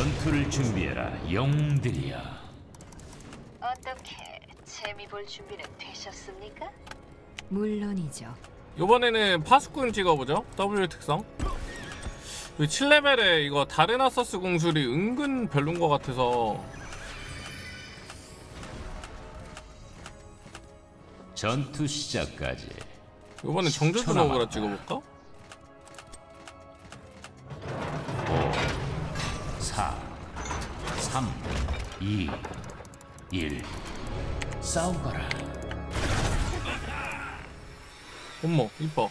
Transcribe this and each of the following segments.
전투를 준비해라 영웅들이야 어떻게 재미 볼 준비는 되셨습니까? 물론이죠. 이번에는 파수꾼 찍어보죠 W 특성 7레벨에 이거 다르나서스 공술이 은근 별론 것 같아서 전투 시작까지 이번엔 정조준. 오그라 찍어볼까? 2 1 싸우거라. 어머 이뻐.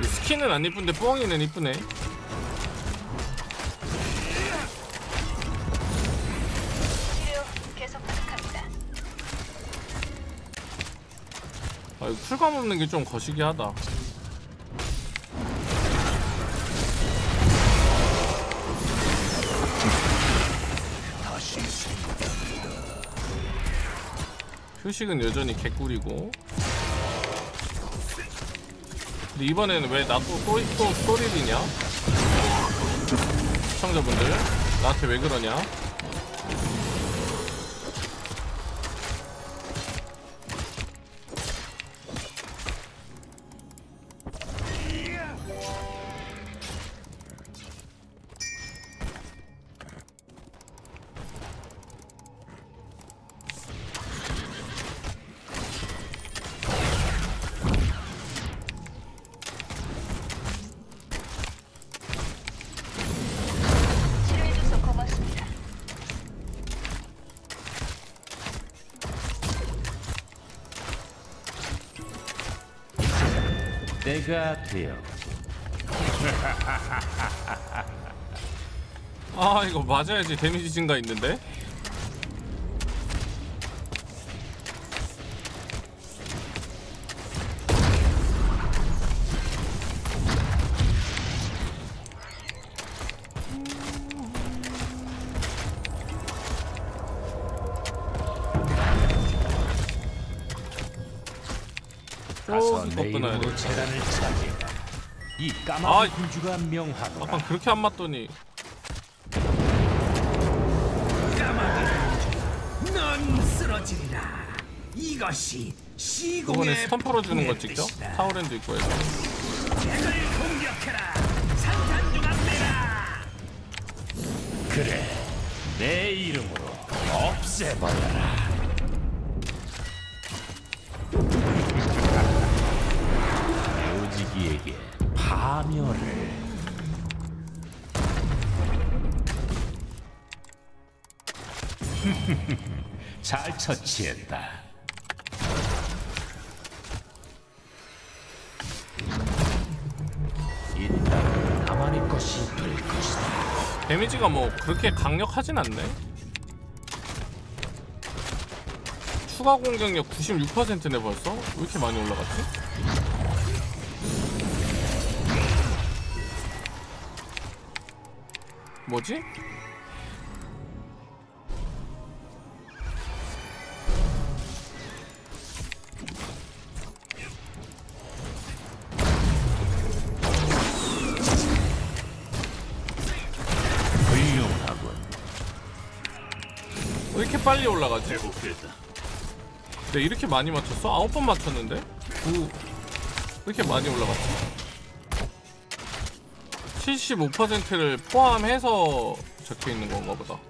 이 스킨은 안 이쁜데 뽕이는 이쁘네 쿨감 없는 게 좀 거시기 하다 표식은 여전히 개꿀이고 근데 이번에는 왜 나또 또, 또 스토리리냐? 시청자분들 나한테 왜 그러냐? 때가 되어 아 이거 맞아야지. 데미지 증가 있는데 이름으로 돼 재단을 차지해라 이 아, 까마귀 군주가 명하노라 아까 그렇게 안 맞더니 넌 쓰러지리라. 이것이 시공의 스턴 풀어주는 거 찍죠? 있고 해서 적을 공격해라. 산산조각내라. 그래 내 이름으로 없애버려라 묘지기에게 파멸을 잘 처치했다 이따 나만의 것이 될 것이다 데미지가 뭐 그렇게 강력하진 않네 추가 공격력 96%네 벌써? 왜 이렇게 많이 올라갔지? 뭐지? 훌륭하군 왜 이렇게 빨리 올라가지? 네 이렇게 많이 맞췄어? 아홉 번 맞췄는데? 오, 왜 이렇게 많이 올라갔지? 75%를 포함해서 적혀 있는 건가 보다.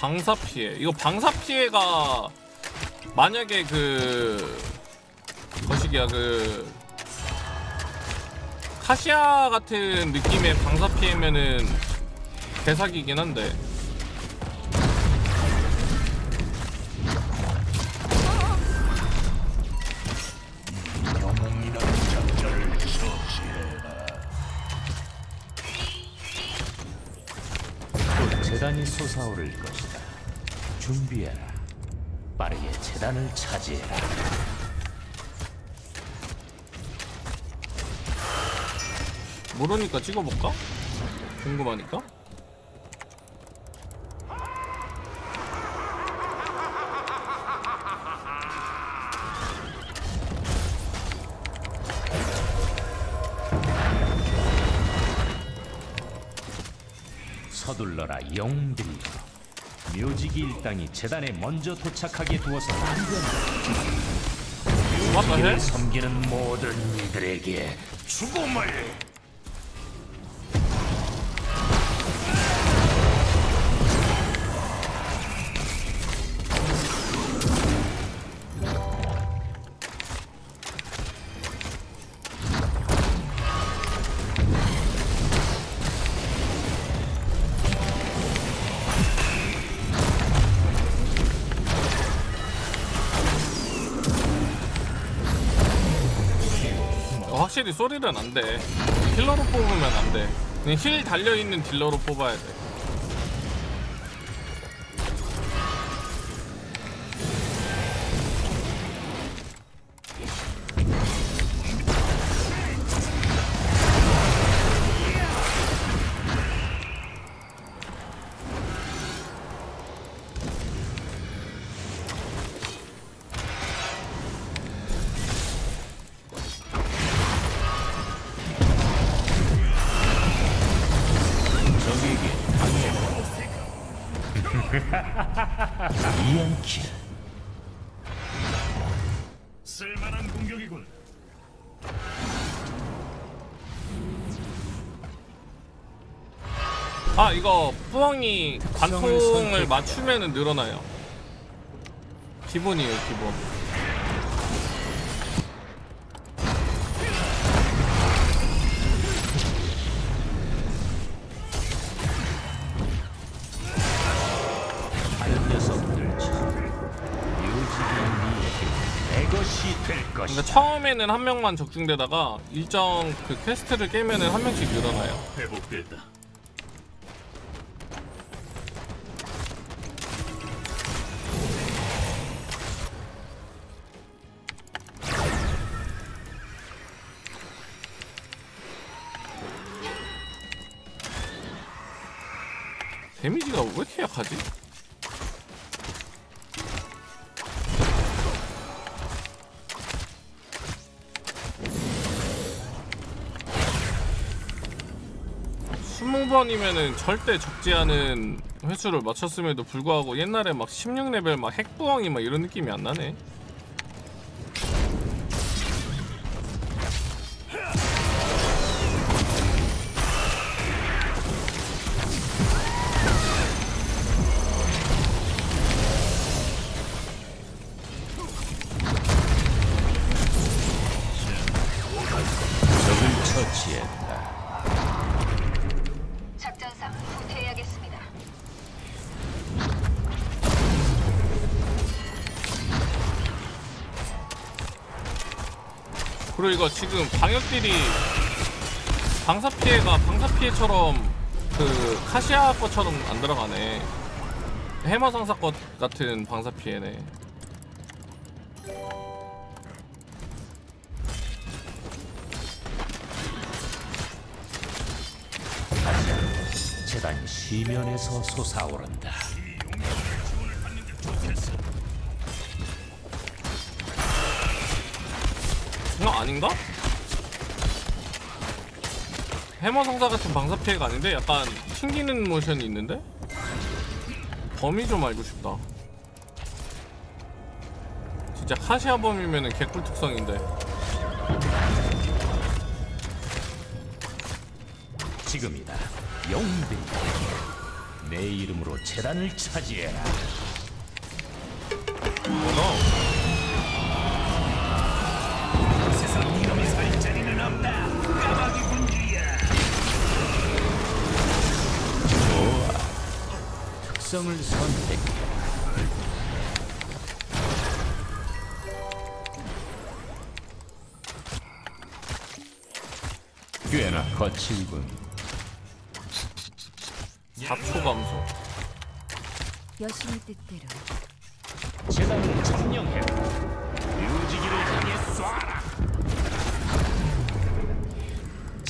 방사 피해. 이거 방사 피해가 만약에 그 거시기야 그 카시아 같은 느낌의 방사 피해면은 대사기긴 한데. 재단이 솟아오를 것. 준비해라. 빠르게 재단을 차지해라. 모르니까 찍어볼까? 궁금하니까 서둘러라 영웅들이 묘지기 일당이 재단에 먼저 도착하게 두어서 안 된다. 맞다 해? 섬기는 모든 이들에게 죽음을 확실히 소리는 안돼. 힐러로 뽑으면 안돼. 그냥 힐 달려있는 딜러로 뽑아야 돼 이안킬 쓸만한 공격이군. 아 이거 뿌엉이 관통을 맞추면은 늘어나요. 기본이에요 기본 처음에는 한 명만 적중되다가 일정 그 퀘스트를 깨면은 한 명씩 늘어나요 회복됐다. 데미지가 왜 이렇게 약하지? 스무 번이면은 절대 적지 않은 횟수를 맞췄음에도 불구하고 옛날에 막 16레벨 막 핵부엉이 막 이런 느낌이 안 나네. 적을 처치했 그리고 이거 지금 방역딜이 방사 피해가 방사 피해처럼 그 카시아 거처럼 안 들어가네. 해머 상사 것 같은 방사 피해네. 재단이 시면에서 솟아오른다. 아닌가? 해머 상사 같은 방사 피해가 아닌데 약간 튕기는 모션이 있는데 범위 좀 알고 싶다. 진짜 카시아 범이면 은 개꿀 특성인데. 지금이다. 영웅들. 내 이름으로 재단을 차지해라. 뭐 특성을 선택해. 꽤나 거칠군. 4초 감소. 여신의 뜻대로 재단을 점령해 묘지기를 향해 쏴라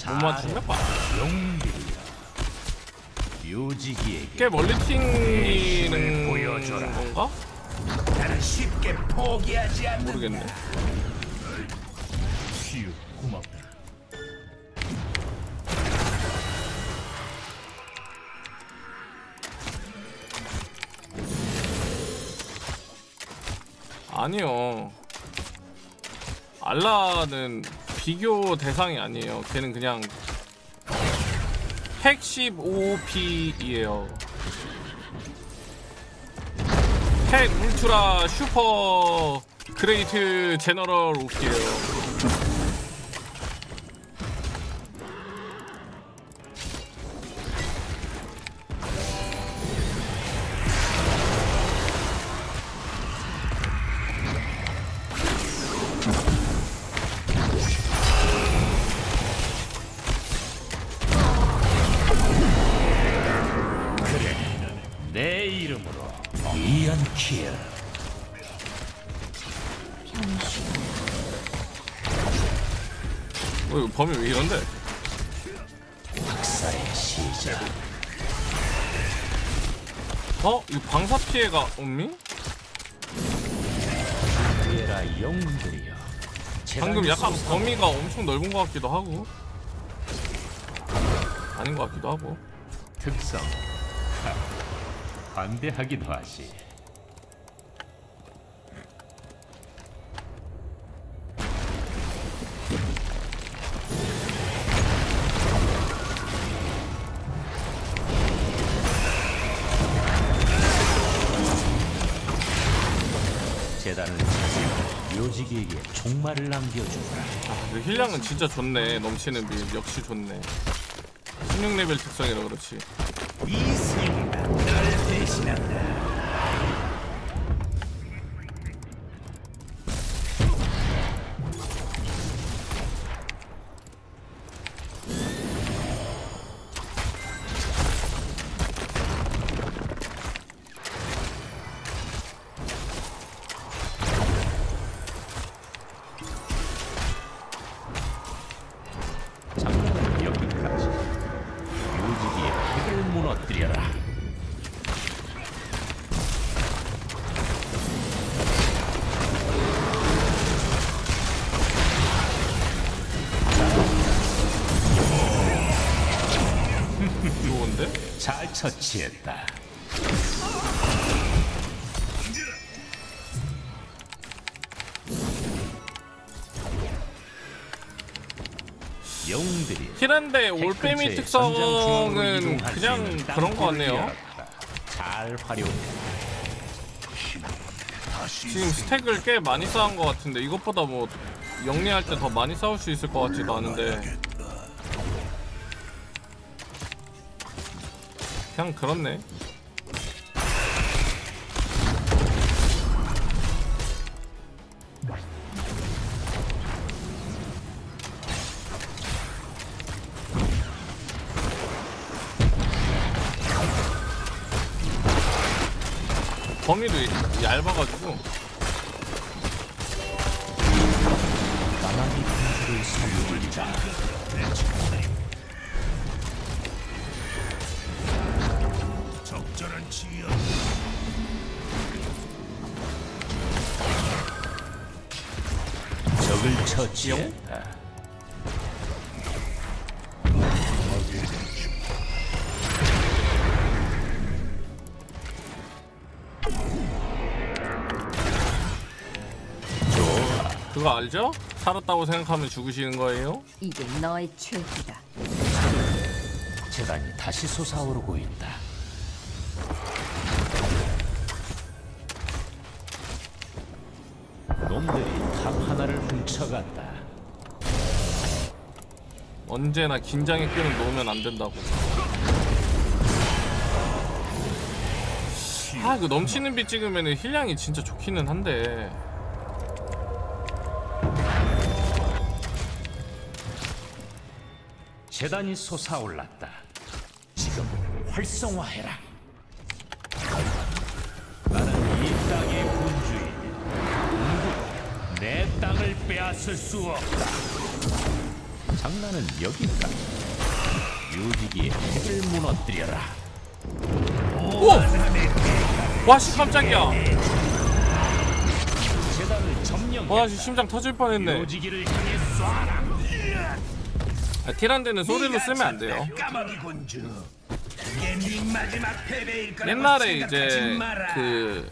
못 맞추면 봐. 영웅 들이여 묘지기에게 꽤 멀리 튕기는 보여줘라. 건가? 나는 쉽게 포기하지 않는다. 모르겠네. 휴 고맙다 아니요. 알라는 비교 대상이 아니에요. 걔는 그냥 핵 15P이에요. 핵 울트라 슈퍼 그레이트 제너럴 오키예요. 범위 왜 이런데? 학살의 시작. 어? 이거 방사 피해가 없니? 얘라 영웅들이여 방금 약간 범위가 엄청 넓은 것 같기도 하고 아닌 것 같기도 하고 특성 하, 반대하기도 하지 종말을 남겨주라. 아, 근데 힐량은 진짜 좋네. 넘치는 빌 역시 좋네. 16레벨 특성이라 그렇지. 이 세계가 널 대신한다. 처치했다. 영웅들이 힐한데 올빼미 특성은 그냥 그런 거 같네요. 잘 활용해. 지금 스택을 꽤 많이 쌓은 것 같은데 이것보다 뭐 영리할 때 더 많이 싸울 수 있을 것 같지도 않은데 그냥 그렇네. 범위도 얇아가지고. 까마귀 공주를 섬기자 적 적을 처치했다 그거 알죠? 살았다고 생각하면 죽으시는 거예요? 이게 너의 죄기다. 재단이 다시 솟아오르고 있다 훔쳐갔다 언제나 긴장의 끈을 놓으면 안 된다고. 아, 이거 넘치는 빛 찍으면 힐량이 진짜 좋기는 한데. 재단이 솟아올랐다 지금 활성화해라 빼앗을 수 없다. 장난은 여기까지 묘지기의 핵을 무너뜨려라. 오! 와씨 깜짝이야. 와씨 심장 터질 뻔했네. 아, 티란드는 소리로 쓰면 안 돼요. 옛날에 이제. 그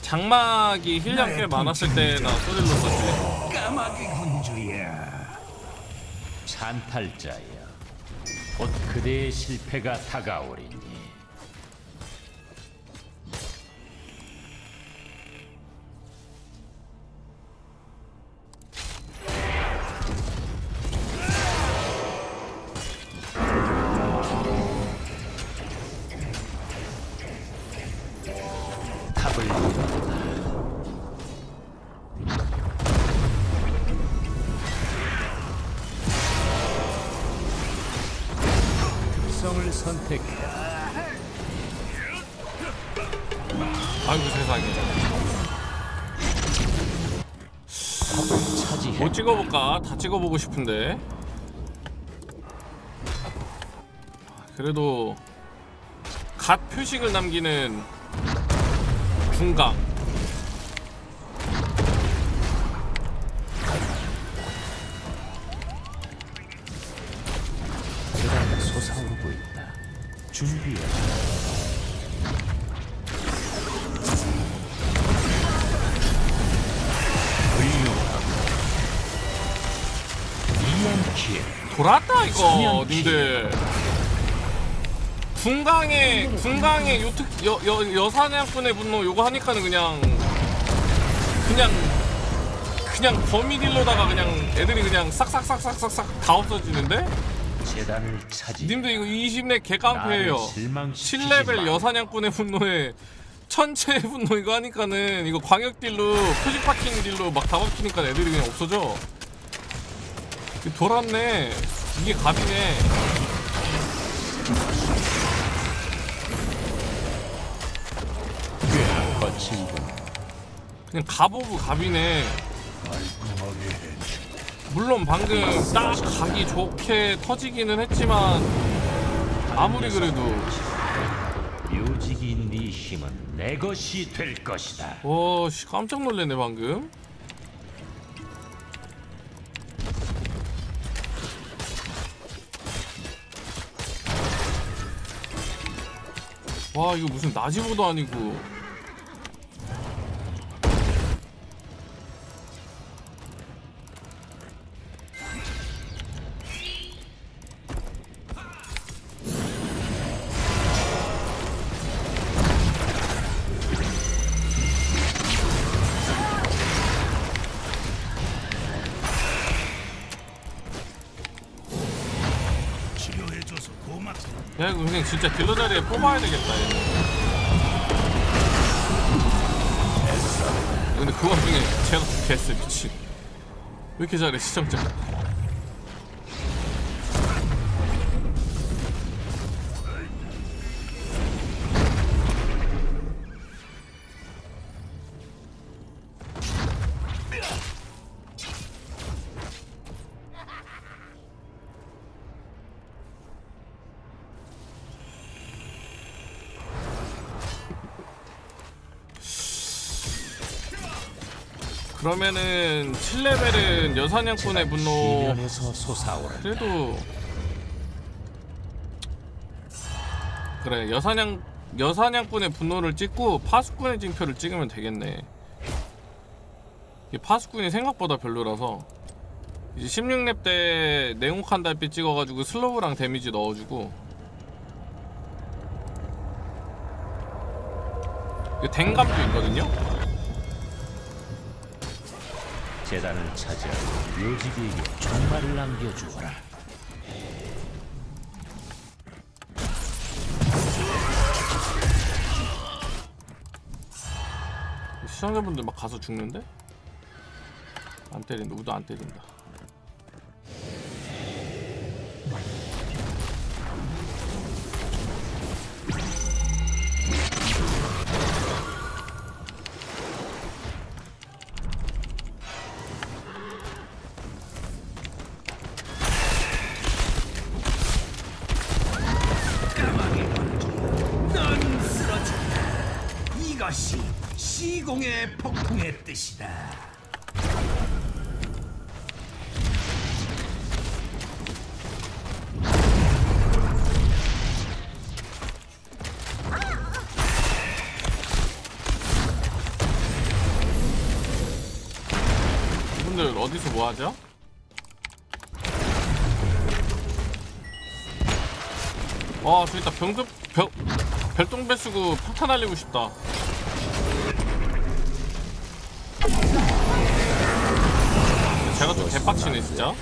장막이 힐량 꽤 많았을 때나 소리로 썼지 까마귀 군주야. 찬탈자여 곧 그대의 실패가 다가오리니 특성을 선택해. 아이고 세상에. 차지해. 뭐 찍어볼까? 다 찍어보고 싶은데. 그래도 갓 표식을 남기는 중강 님들 궁강의 궁강의 요특 여, 여, 여사냥꾼의 분노 요거 하니까는 그냥 그냥 그냥 범위 딜러다가 그냥 애들이 그냥 싹싹싹싹싹싹 다 없어지는데? 님들 이거 20렙 개깡패예요. 나를 실망시키지 7레벨 마. 여사냥꾼의 분노에 천체의 분노 이거 하니까는 이거 광역 딜로 표식 파킹 딜로 막 다 박히니까 애들이 그냥 없어져. 돌았네 이게 거칠군 그냥 갑 오브 갑이네. 물론 방금 딱 각이 좋게 터지기는 했지만 아무리 그래도 묘지기 네 힘은 내 것이 될 것이다. 와씨 깜짝 놀랐네 방금 와 이거 무슨 나지보도 아니고 진짜 딜러 자리에 뽑아야 되겠다 얘는. 근데 그 와중에 제가 개쎄 미친 왜 이렇게 잘해 시청자 그러면은 7레벨은 여사냥꾼의 분노 그래도 그래 여사냥 여사냥꾼의 분노를 찍고 파수꾼의 징표를 찍으면 되겠네. 파수꾼이 생각보다 별로라서 이제 16렙 때 냉혹한 달빛 찍어가지고 슬로우랑 데미지 넣어주고 댕감도 있거든요. 재단을 차지하고 묘지기에게 종말을 남겨주거라 시청자분들 막 가서 죽는데? 안 때린다. 우도 안 때린다. 시공의 폭풍의 뜻이다. 분들 어디서 뭐 하죠? 와, 저기 있다. 병급, 병, 별똥배 쓰고 폭탄 날리고 싶다. 제가 좀 개빡치네, 진짜.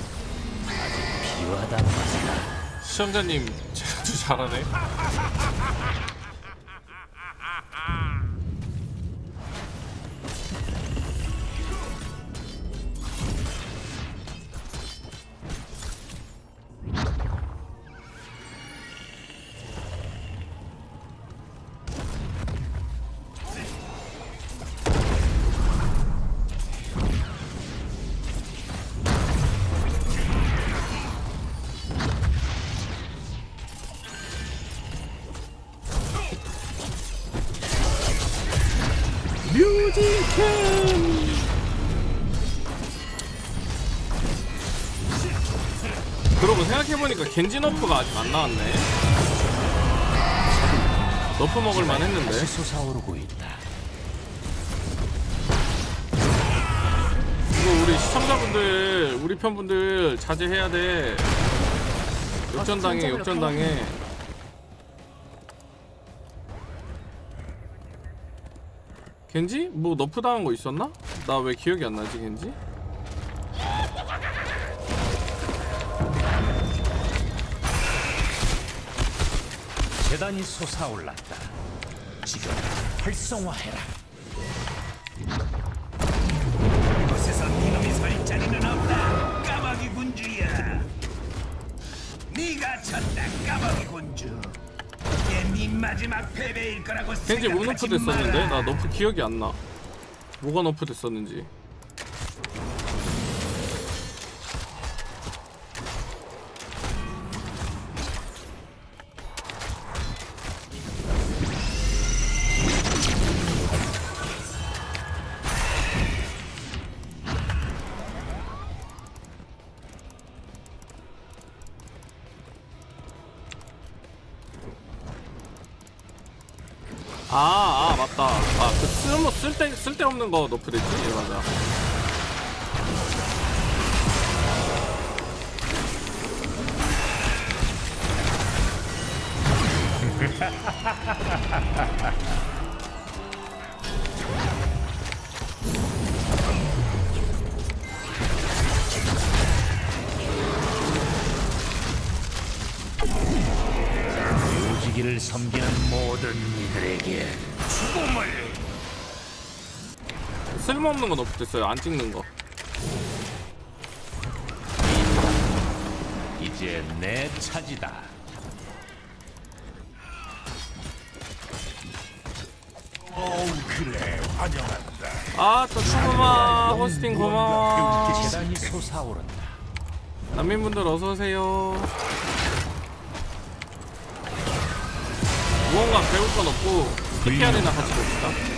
시청자님, 제가 좀 잘하네. 겐지 너프가 아직 안 나왔네. 너프 먹을만 했는데. 솟아오르고 있다. 이거 우리 시청자분들, 우리 편분들 자제해야 돼. 역전당해, 역전당해. 겐지? 뭐 너프 당한 거 있었나? 나 왜 기억이 안 나지, 겐지? 재단이 솟아올랐다. 지금 활성화해라. 이곳에서 니놈이 설 자리는 없다. 까마귀 군주야. 네가 졌다, 까마귀 군주. 이게 네 마지막 패배일 거라고 겐지 뭐 너프 생각하지 됐었는데? 마라. 나 너프 기억이 안 나. 뭐가 너프 됐었는지. 쓸데없는 거 너프 됐지, 예, 맞아. 쓸모없는 거 너프 됐어요. 안 찍는 거. 이제 내 차지다. 어우 그래 환영한다. 아, 또 추구마 호스팅 고마워. 솟아오른다. 난민분들 어서 오세요. 무언가 배울 건 없고 PPR이나 같이 봅시다.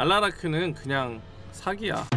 알라라크는 그냥 사기야.